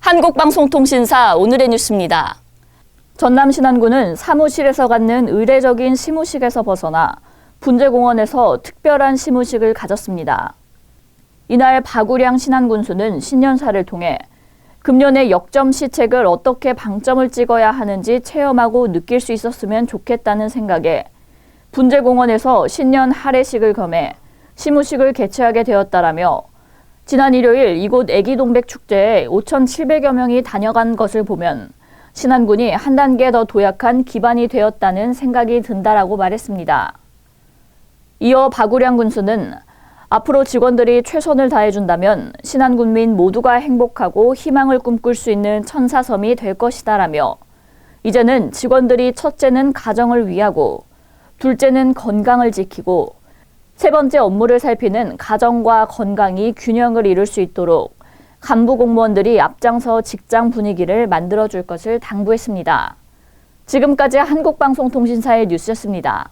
한국방송통신사 오늘의 뉴스입니다. 전남 신안군은 사무실에서 갖는 의례적인 시무식에서 벗어나 분재공원에서 특별한 시무식을 가졌습니다. 이날 박우량 신안군수는 신년사를 통해 금년의 역점 시책을 어떻게 방점을 찍어야 하는지 체험하고 느낄 수 있었으면 좋겠다는 생각에 분재공원에서 신년 할애식을 겸해 시무식을 개최하게 되었다라며 지난 일요일 이곳 애기동백 축제에 5,700여 명이 다녀간 것을 보면 신안군이 한 단계 더 도약한 기반이 되었다는 생각이 든다라고 말했습니다. 이어 박우량 군수는 앞으로 직원들이 최선을 다해준다면 신안군민 모두가 행복하고 희망을 꿈꿀 수 있는 천사섬이 될 것이다라며 이제는 직원들이 첫째는 가정을 위하고 둘째는 건강을 지키고 세 번째 업무를 살피는 가정과 건강이 균형을 이룰 수 있도록 간부 공무원들이 앞장서 직장 분위기를 만들어 줄 것을 당부했습니다. 지금까지 한국방송통신사의 뉴스였습니다.